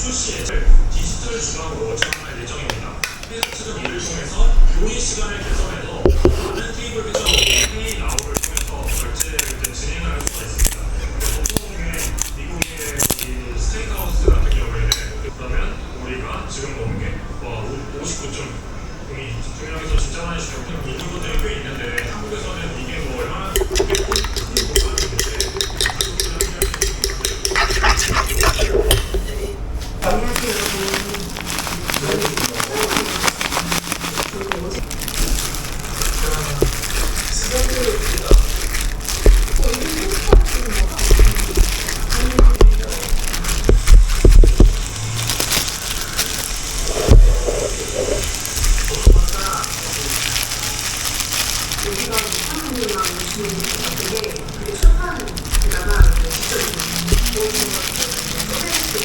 출시를 디지털 중앙으로 전환할 예정입니다. 피스트는 이를 통해서 교인 시간을 개선해서 많은 테이블